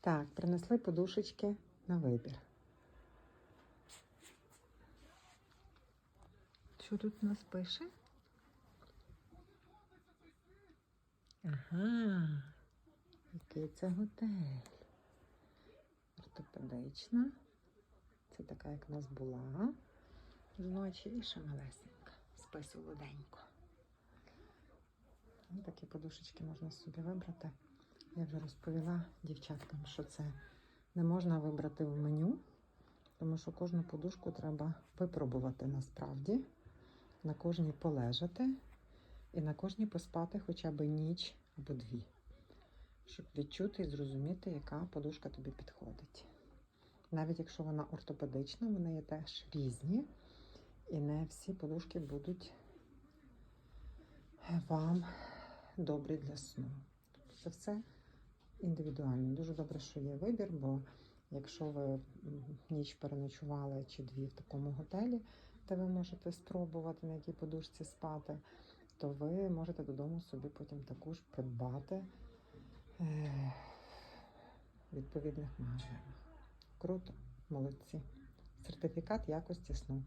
Так, принесли подушечки на вибір. Що тут у нас пише? Ага, який це готель. Ортопедична. Це така, як в нас була. Зночі і ще малесенька. Спи солоденько. Такі подушечки можна собі вибрати. Я вже розповіла дівчаткам, що це не можна вибрати в меню, тому що кожну подушку треба випробувати насправді, на кожній полежати і на кожній поспати хоча б ніч або дві, щоб відчути і зрозуміти, яка подушка тобі підходить. Навіть якщо вона ортопедична, вони є теж різні, і не всі подушки будуть вам добрі для сну. Це все індивідуально. Дуже добре, що є вибір, бо якщо ви ніч переночували чи дві в такому готелі, де ви можете спробувати на якій подушці спати, то ви можете додому собі потім таку ж придбати е, відповідних магазинах. Круто, молодці. Сертифікат якості сну.